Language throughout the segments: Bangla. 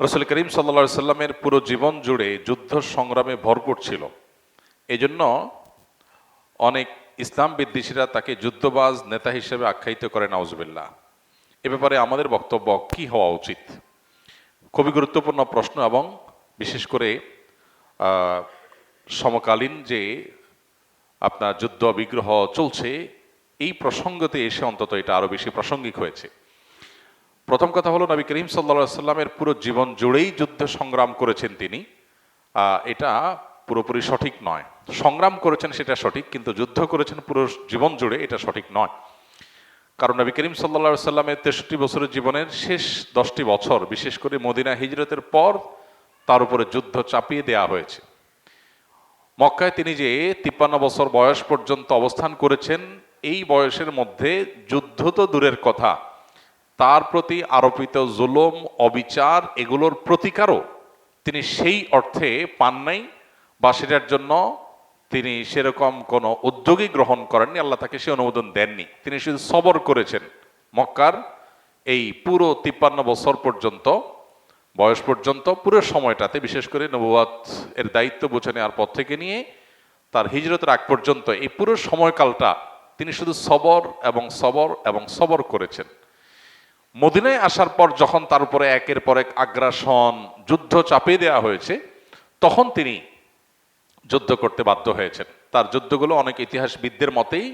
রসুল করিম সাল্লা সাল্লামের পুরো জীবন জুড়ে যুদ্ধ সংগ্রামে ভরপুর ছিল। এই জন্য অনেক ইসলাম বিদ্বেষীরা তাকে যুদ্ধবাজ নেতা হিসেবে আখ্যায়িত করে নাউজবিল্লা এ ব্যাপারে আমাদের বক্তব্য কি হওয়া উচিত? খুবই গুরুত্বপূর্ণ প্রশ্ন এবং বিশেষ করে সমকালীন যে আপনার যুদ্ধ বিগ্রহ চলছে, এই প্রসঙ্গতে এসে অন্তত এটা আরও বেশি প্রাসঙ্গিক হয়েছে। প্রথম কথা হলো নবী করিম সাল্লা সাল্লামের পুরো জীবন জুড়েই যুদ্ধ সংগ্রাম করেছেন তিনি। এটা পুরোপুরি সঠিক নয়। সংগ্রাম করেছেন সেটা সঠিক, কিন্তু যুদ্ধ করেছেন পুরো জীবন জুড়ে এটা সঠিক নয়। কারণ নবী করিম সাল্লা সাল্লামের তেষট্টি বছরের জীবনের শেষ দশটি বছর, বিশেষ করে মদিনা হিজরতের পর, তার উপরে যুদ্ধ চাপিয়ে দেয়া হয়েছে। মক্কায় তিনি যে তিপ্পান্ন বছর বয়স পর্যন্ত অবস্থান করেছেন, এই বয়সের মধ্যে যুদ্ধ তো দূরের কথা। তার প্রতি আরোপিত জুলুম, অবিচার এগুলোর প্রতিকারও তিনি সেই অর্থে পান নাই বা সেটার জন্য তিনি সেরকম কোনো উদ্যোগই গ্রহণ করেননি, আল্লাহ তাকে সে অনুমোদন দেননি। তিনি শুধু সবর করেছেন মক্কার এই পুরো তিপ্পান্ন বছর পর্যন্ত, বয়স পর্যন্ত, পুরো সময়টাতে, বিশেষ করে নবুয়াত এর দায়িত্ব বুঝে নেওয়ার পর থেকে নিয়ে তার হিজরতের আগ পর্যন্ত এই পুরো সময়কালটা তিনি শুধু সবর এবং সবর এবং সবর করেছেন। মদিনায় আসার পর যখন তার উপরে একের পর এক আগ্রাসন, যুদ্ধ চাপিয়ে দেওয়া হয়েছে, তখন তিনি যুদ্ধ করতে বাধ্য হয়েছেন। তার যুদ্ধগুলো অনেক ইতিহাসবিদদের মতেই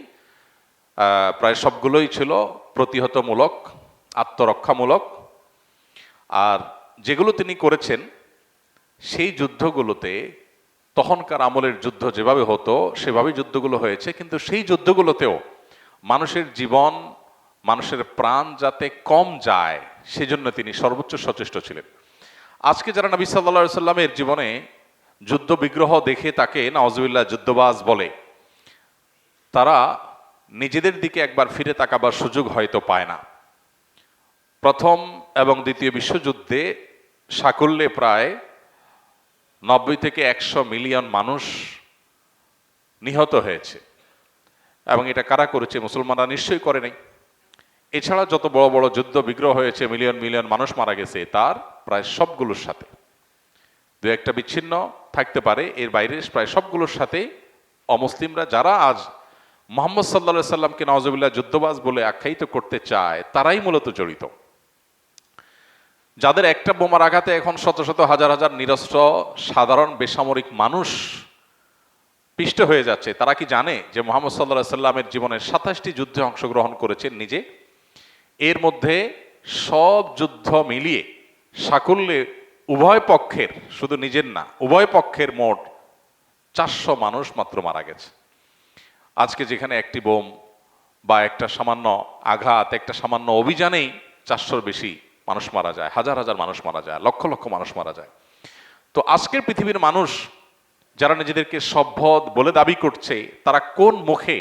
প্রায় সবগুলোই ছিল প্রতিহতমূলক, আত্মরক্ষামূলক। আর যেগুলো তিনি করেছেন, সেই যুদ্ধগুলোতে তখনকার আমলের যুদ্ধ যেভাবে হতো সেভাবে যুদ্ধগুলো হয়েছে। কিন্তু সেই যুদ্ধগুলোতেও মানুষের জীবন মানুষের প্রাণ যাতে কম যায়, সেজন্য তিনি সর্বোচ্চ সচেষ্ট ছিলেন। আজকে যারা নবী সাল্লা সাল্লামের জীবনে যুদ্ধ বিগ্রহ দেখে তাকে নওয়াজুবিল্লাহ যুদ্ধবাজ বলে, তারা নিজেদের দিকে একবার ফিরে তাকাবার সুযোগ হয়তো পায় না। প্রথম এবং দ্বিতীয় বিশ্বযুদ্ধে সাকল্যে প্রায় নব্বই থেকে একশো মিলিয়ন মানুষ নিহত হয়েছে। এবং এটা কারা করেছে, মুসলমানরা নিশ্চয়ই করে নাই। এছাড়া যত বড় বড় যুদ্ধ বিগ্রহ হয়েছে মিলিয়ন মিলিয়ন মানুষ মারা গেছে, তার প্রায় সবগুলোর সাথে। দু একটা বিচ্ছিন্ন থাকতে পারে, এর বাইরে প্রায় সবগুলোর সাথে অমুসলিমরা যারা আজ মোহাম্মদ সাল্লা সাল্লামকে নওয়াজবিল্লাহ যুদ্ধবাজ বলে আখ্যায়িত করতে চায়, তারাই মূলত জড়িত। যাদের একটা বোমার আঘাতে এখন শত শত হাজার হাজার নিরস্ত্র, সাধারণ বেসামরিক মানুষ পিষ্ট হয়ে যাচ্ছে, তারা কি জানে যে মোহাম্মদ সাল্লাহ সাল্লামের জীবনের সাতাশটি যুদ্ধে অংশগ্রহণ করেছেন নিজে? এর মধ্যে সব যুদ্ধ মিলিয়ে সাকুল্যে উভয় পক্ষের, শুধু নিজের না, উভয় পক্ষের মোট চারশো মানুষ মাত্র মারা গেছে। আজকে যেখানে একটি বোম বা একটা সামান্য আঘাত, একটা সামান্য অভিযানেই চারশোর বেশি মানুষ মারা যায়, হাজার হাজার মানুষ মারা যায়, লক্ষ লক্ষ মানুষ মারা যায়। তো আজকের পৃথিবীর মানুষ যারা নিজেদেরকে সভ্য বলে দাবি করছে, তারা কোন মুখে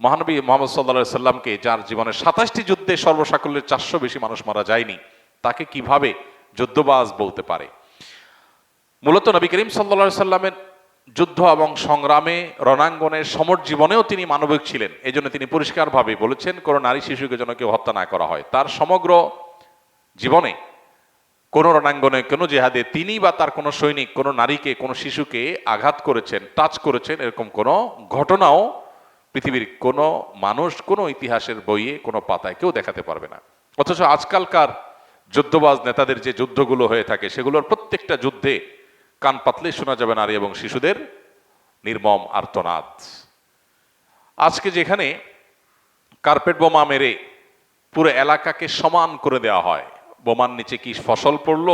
মহানবী মোহাম্মদ সাল্লা সাল্লামকে, যার জীবনে সাতাশটি যুদ্ধে সর্বসাকল্যের চারশো বেশি মানুষ মারা যায়নি, তাকে কীভাবে যুদ্ধবাজ বলতে পারে? মূলত নবী করিম সাল্লা সাল্লামের যুদ্ধ এবং সংগ্রামে, রণাঙ্গনে, সমর জীবনেও তিনি মানবিক ছিলেন। এই জন্য তিনি পরিষ্কারভাবে বলেছেন, কোনো নারী শিশুকে যেন কেউ হত্যা না করা হয়। তার সমগ্র জীবনে কোনো রণাঙ্গনে, কোনো জেহাদে তিনি বা তার কোনো সৈনিক, কোনো নারীকে, কোনো শিশুকে আঘাত করেছেন, টাচ করেছেন, এরকম কোনো ঘটনাও পৃথিবীর কোনো মানুষ কোনো ইতিহাসের বইয়ে কোনো পাতায় কেউ দেখাতে পারবে না। অথচ আজকালকার যুদ্ধবাজ নেতাদের যে যুদ্ধগুলো হয়ে থাকে, সেগুলোর প্রত্যেকটা যুদ্ধে কান পাতলে শোনা যাবে নারী এবং শিশুদের নির্মম আর্তনাদ। আজকে যেখানে কার্পেট বোমা মেরে পুরো এলাকাকে সমান করে দেওয়া হয়, বোমার নিচে কি ফসল পড়ল,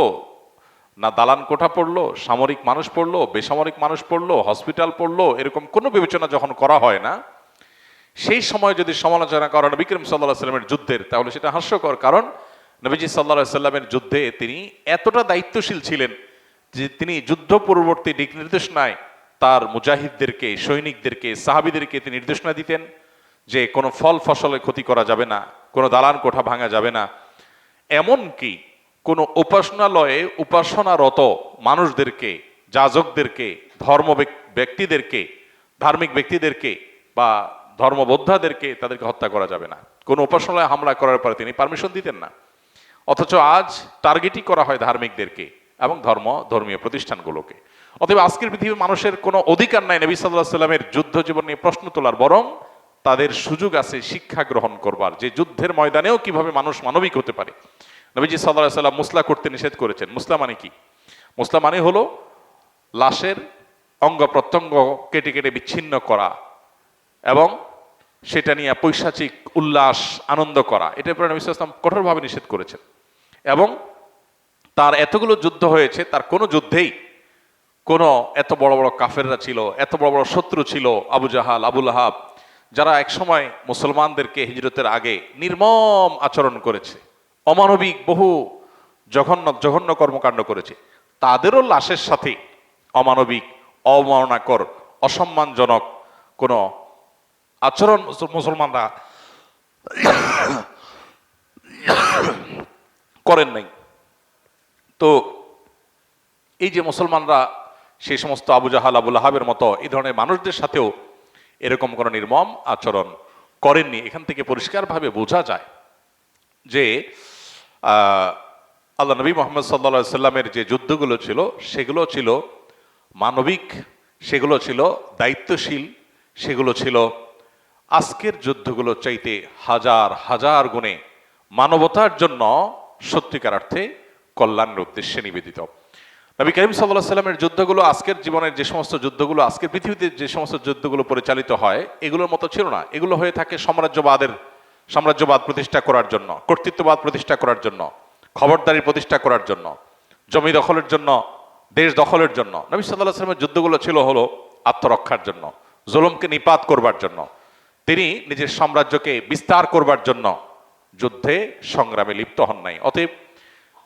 না দালান কোঠা পড়ল, সামরিক মানুষ পড়ল, বেসামরিক মানুষ পড়ল, হসপিটাল পড়ল, এরকম কোনো বিবেচনা যখন করা হয় না সেই সময় যদি সমালোচনা করা হয় বিক্রম সাল্লাহ সাল্লামের যুদ্ধের, তাহলে সেটা হাস্যকর। কারণ নবীজি সাল্লাহ সাল্লামের যুদ্ধে তিনি এতটা দায়িত্বশীল ছিলেন যে তিনি যুদ্ধ পূর্ববর্তী দিক নির্দেশনায় তার মুজাহিদদেরকে, সৈনিকদেরকে, সাহাবিদেরকে তিনি নির্দেশনা দিতেন যে কোনো ফল ফসলে ক্ষতি করা যাবে না, কোনো দালান কোঠা ভাঙা যাবে না। এমনকি কোনো উপাসনালয়ে উপাসনারত মানুষদেরকে, যাজকদেরকে, ধর্ম ব্যক্তিদেরকে, ধার্মিক ব্যক্তিদেরকে বা ধর্মবোদ্ধাদেরকে তাদেরকে হত্যা করা যাবে না। কোনো উপাসনালয়ে হামলা করার পরে তিনি পারমিশন দিতেন না। অথচ আজ টার্গেটই করা হয় ধার্মিকদেরকে এবং ধর্ম, ধর্মীয় প্রতিষ্ঠানগুলোকে। অতএব আজকের পৃথিবীর মানুষের কোনো অধিকার নাই নবী সাল্লাহ সাল্লামের যুদ্ধ জীবন নিয়ে প্রশ্ন তোলার, বরং তাদের সুযোগ আছে শিক্ষা গ্রহণ করবার। যে যুদ্ধের ময়দানেও কীভাবে মানুষ মানবিক হতে পারে। নবীজি সাল্লাহ সাল্লাম মুসলা করতে নিষেধ করেছেন। মুসলা মানে কি? মুসলা মানে হলো লাশের অঙ্গ প্রত্যঙ্গ কেটে কেটে বিচ্ছিন্ন করা এবং সেটা নিয়ে পৈশাচিক উল্লাস, আনন্দ করা। এটার উপরে নবী ইসলাম কঠোরভাবে নিষেধ করেছেন। এবং তার এতগুলো যুদ্ধ হয়েছে, তার কোনো যুদ্ধেই কোনো এত বড় বড় কাফেররা ছিল, এত বড় বড় শত্রু ছিল আবু জাহাল, আবুল আহাব যারা একসময় মুসলমানদেরকে হিজরতের আগে নির্মম আচরণ করেছে। অমানবিক, বহু জঘন্য জঘন্য কর্মকাণ্ড করেছে। তাদেরও লাশের সাথে অমানবিক, অবমাননাকর, অসম্মানজনক কোনো আচরণ মুসলমানরা করেন নাই। তো এই যে মুসলমানরা সেই সমস্ত আবু জাহাল আবুল আহাবের মতো এই ধরনের মানুষদের সাথেও এরকম কোনো নির্মম আচরণ করেননি। এখান থেকে পরিষ্কারভাবে বোঝা যায় যে আল্লাহ নবী মোহাম্মদ সাল্লা সাল্লামের যে যুদ্ধগুলো ছিল, সেগুলো ছিল মানবিক, সেগুলো ছিল দায়িত্বশীল, সেগুলো ছিল আজকের যুদ্ধগুলো চাইতে হাজার হাজার গুণে মানবতার জন্য সত্যিকার অর্থে কল্যাণের উদ্দেশ্যে নিবেদিত। নবী করিম সাল্লাহ সাল্লামের যুদ্ধগুলো আজকের জীবনের যে সমস্ত যুদ্ধগুলো, আজকের পৃথিবীতে যে সমস্ত যুদ্ধগুলো পরিচালিত হয়, এগুলোর মতো ছিল না। এগুলো হয়ে থাকে সাম্রাজ্যবাদের, সাম্রাজ্যবাদ প্রতিষ্ঠা করার জন্য, কর্তৃত্ববাদ প্রতিষ্ঠা করার জন্য, খবরদারি প্রতিষ্ঠা করার জন্য, জমি দখলের জন্য, দেশ দখলের জন্য। নবী সাল্লাহ সাল্লামের যুদ্ধগুলো ছিল হলো আত্মরক্ষার জন্য, জুলুমকে নিপাত করবার জন্য। তিনি নিজের সাম্রাজ্যকে বিস্তার করবার জন্য যুদ্ধে সংগ্রামে লিপ্ত হন নাই। অতএব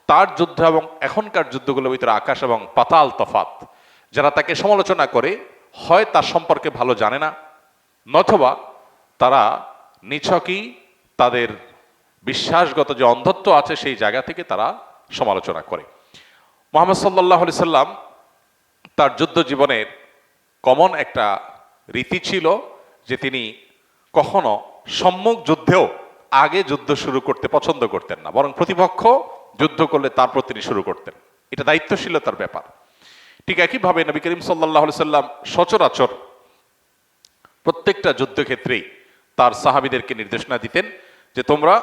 তার যুদ্ধ এবং এখনকার যুদ্ধগুলোর ভিতরে আকাশ এবং পাতাল তফাত যারা তাকে সমালোচনা করে, হয় তার সম্পর্কে ভালো জানে না, নথবা তারা নিছকই তাদের বিশ্বাসগত যে অন্ধত্ব আছে সেই জায়গা থেকে তারা সমালোচনা করে। মোহাম্মদ সাল্লাহ আলি সাল্লাম তার যুদ্ধ জীবনের কমন একটা রীতি ছিল যে তিনি কখনো সম্মুখ যুদ্ধেও আগে যুদ্ধ শুরু করতে পছন্দ করতেন না, বরং প্রতিপক্ষ যুদ্ধ করলে তারপর তিনি শুরু করতেন। এটা দায়িত্বশীলতার ব্যাপার। ঠিক একইভাবে নবী করিম সাল্লাহ সাল্লাম সচরাচর প্রত্যেকটা যুদ্ধক্ষেত্রেই তার সাহাবিদেরকে নির্দেশনা দিতেন যে তোমরা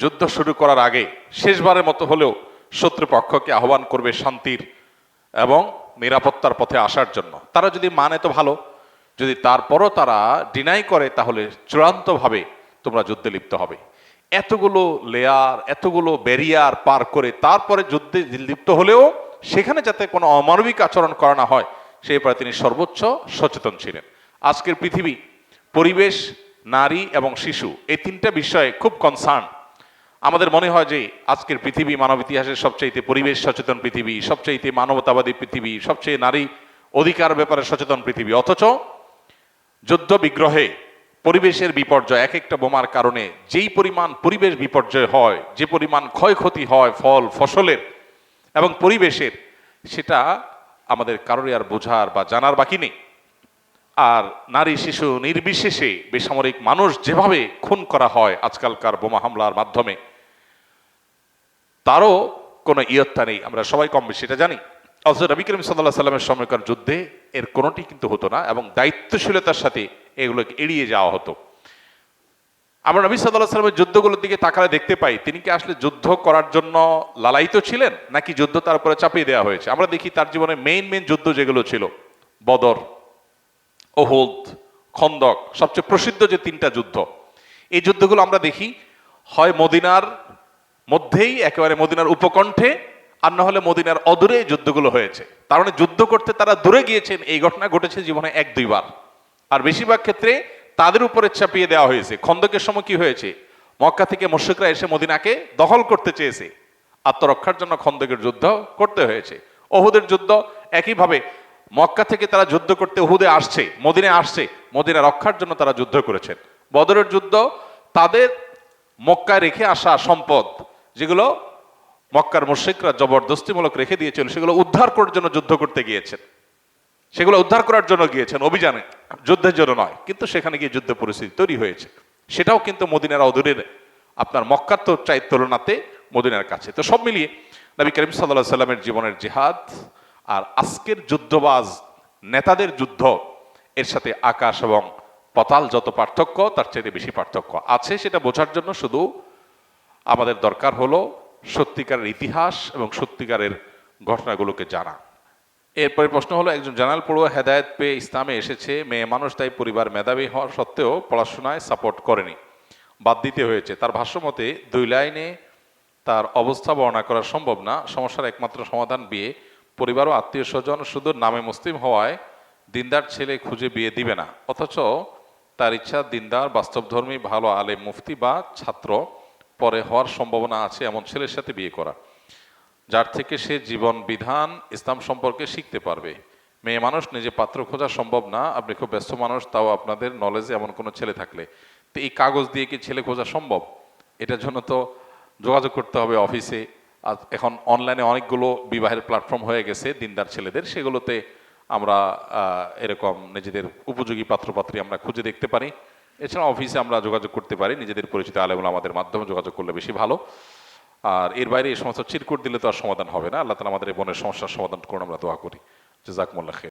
যুদ্ধ শুরু করার আগে শেষবারের মতো হলেও শত্রুপক্ষকে আহ্বান করবে শান্তির এবং নিরাপত্তার পথে আসার জন্য। তারা যদি মানে তো ভালো যদি তারপরও তারা ডিনাই করে, তাহলে চূড়ান্তভাবে তোমরা যুদ্ধে লিপ্ত হবে। এতগুলো লেয়ার এতগুলো ব্যারিয়ার পার করে তারপরে যুদ্ধে লিপ্ত হলেও সেখানে যাতে কোনো অমানবিক আচরণ করা না হয়, সেই ব্যাপারে তিনি সর্বোচ্চ সচেতন ছিলেন। আজকের পৃথিবী, পরিবেশ, নারী এবং শিশু, এই তিনটা বিষয়ে খুব কনসার্ন আমাদের মনে হয় যে আজকের পৃথিবী মানব ইতিহাসের সবচাইতে পরিবেশ সচেতন পৃথিবী, সবচাইতে মানবতাবাদী পৃথিবী, সবচেয়ে নারী অধিকার ব্যাপারে সচেতন পৃথিবী। অথচ যুদ্ধ বিগ্রহে পরিবেশের বিপর্যয় এক একটা বোমার কারণে যেই পরিমাণ পরিবেশ বিপর্যয় হয়, যে পরিমাণ ক্ষয়ক্ষতি হয় ফল, ফসলের এবং পরিবেশের, সেটা আমাদের কারোরই আর বোঝার বা জানার বাকি নেই। আর নারী, শিশু নির্বিশেষে বেসামরিক মানুষ যেভাবে খুন করা হয় আজকালকার বোমা হামলার মাধ্যমে, তারও কোনো ইয়ত্তা নেই। আমরা সবাই কম বেশি এটা জানি। অথচ করিম সাল্লাহ সাল্লামের সময়কার যুদ্ধে এর কোনোটি কিন্তু হতো না এবং দায়িত্বশীলতার সাথে এগুলোকে এড়িয়ে যাওয়া হতো। আমরা নবী সাল্লাহ সাল্লামের যুদ্ধগুলোর দিকে তাকালে দেখতে পাই, তিনি কি আসলে যুদ্ধ করার জন্য লালায়িত ছিলেন নাকি যুদ্ধ তার উপরে চাপিয়ে দেওয়া হয়েছে? আমরা দেখি তার জীবনে মেইন মেইন যুদ্ধ যেগুলো ছিল, বদর, ওহুদ, খন্দক, সবচেয়ে প্রসিদ্ধ যে তিনটা যুদ্ধ। এই যুদ্ধগুলো আমরা দেখি হয় মদিনার মধ্যেই, একেবারে মদিনার উপকণ্ঠে আর না হলে মদিনার অদূরে যুদ্ধগুলো হয়েছে। তার মানে যুদ্ধ করতে তারা দূরে গিয়েছেন, এই ঘটনা ঘটেছে জীবনে এক দুইবার আর বেশিরভাগ ক্ষেত্রে তাদের উপরে চাপিয়ে দেওয়া হয়েছে। খন্দকের সময় কি হয়েছে? মক্কা থেকে মুশ্রিকরা এসে মদিনাকে দখল করতে চেয়েছে। আত্মরক্ষার জন্য খন্দকের যুদ্ধ করতে হয়েছে। ওহুদের যুদ্ধ একইভাবে মক্কা থেকে তারা যুদ্ধ করতে ওহুদে আসছে মদিনে আসছে, মদিনা রক্ষার জন্য তারা যুদ্ধ করেছেন। বদরের যুদ্ধ তাদের মক্কায় রেখে আসা সম্পদ, যেগুলো মক্কার মুশ্রিকরা জবরদস্তিমূলক রেখে দিয়েছিল, সেগুলো উদ্ধার করার জন্য যুদ্ধ করতে গিয়েছেন। সেগুলো উদ্ধার করার জন্য গিয়েছেন, অভিযানে, যুদ্ধের জন্য নয়, কিন্তু সেখানে গিয়ে যুদ্ধ পরিস্থিতি তৈরি হয়েছে। সেটাও কিন্তু মদিনার অদূরের, আপনার মক্কার তো চাই তুলনাতে মদিনার কাছে। তো সব মিলিয়ে নবী করিম সাল্লাহ সাল্লামের জীবনের জিহাদ আর আজকের যুদ্ধবাজ নেতাদের যুদ্ধ, এর সাথে আকাশ এবং পতাল যত পার্থক্য, তার চাইতে বেশি পার্থক্য আছে সেটা বোঝার জন্য শুধু আমাদের দরকার হলো সত্যিকারের ইতিহাস এবং সত্যিকারের ঘটনাগুলোকে জানা। এরপরে প্রশ্ন হলো, একজন জানাল পড়ুয়া হেদায়েত পেয়ে ইসলামে এসেছে, মেয়ে মানুষ, তাই পরিবার মেধাবী হওয়ার সত্ত্বেও পড়াশোনায় সাপোর্ট করেনি। বাদ দিতে হয়েছে, তার ভাষ্যমতে দুই লাইনে তার অবস্থা বর্ণনা করা সম্ভব না। সমস্যার একমাত্র সমাধান বিয়ে। পরিবার ও আত্মীয় স্বজন শুধু নামে মুসলিম হওয়ায় দিনদার ছেলে খুঁজে বিয়ে দিবে না। অথচ তার ইচ্ছা দিনদার, বাস্তবধর্মী, ভালো আলেম, মুফতি বা ছাত্র পরে হওয়ার সম্ভাবনা আছে এমন ছেলের সাথে বিয়ে করা, যার থেকে সে জীবন বিধান ইসলাম সম্পর্কে শিখতে পারবে। মেয়ে মানুষ, নিজে পাত্র খোঁজা সম্ভব না। আপনি খুব ব্যস্ত মানুষ, তাও আপনাদের নলেজে এমন কোনো ছেলে থাকলে। তো এই কাগজ দিয়ে কি ছেলে খোঁজা সম্ভব? এটার জন্য তো যোগাযোগ করতে হবে অফিসে। আর এখন অনলাইনে অনেকগুলো বিবাহের প্ল্যাটফর্ম হয়ে গেছে দিনদার ছেলেদের। সেগুলোতে আমরা এরকম নিজেদের উপযোগী পাত্রপাত্রী আমরা খুঁজে দেখতে পারি। এছাড়া অফিসে আমরা যোগাযোগ করতে পারি, নিজেদের পরিচিত আলেমুল আমাদের মাধ্যমে যোগাযোগ করলে বেশি ভালো। আর এর বাইরে এই সমস্ত চিরকুট দিলে তো আর সমাধান হবে না। আল্লাহ তালা আমাদের বনের সমস্যার সমাধান করুন, আমরা দোয়া করি। জাজাকমুল্লাহ খের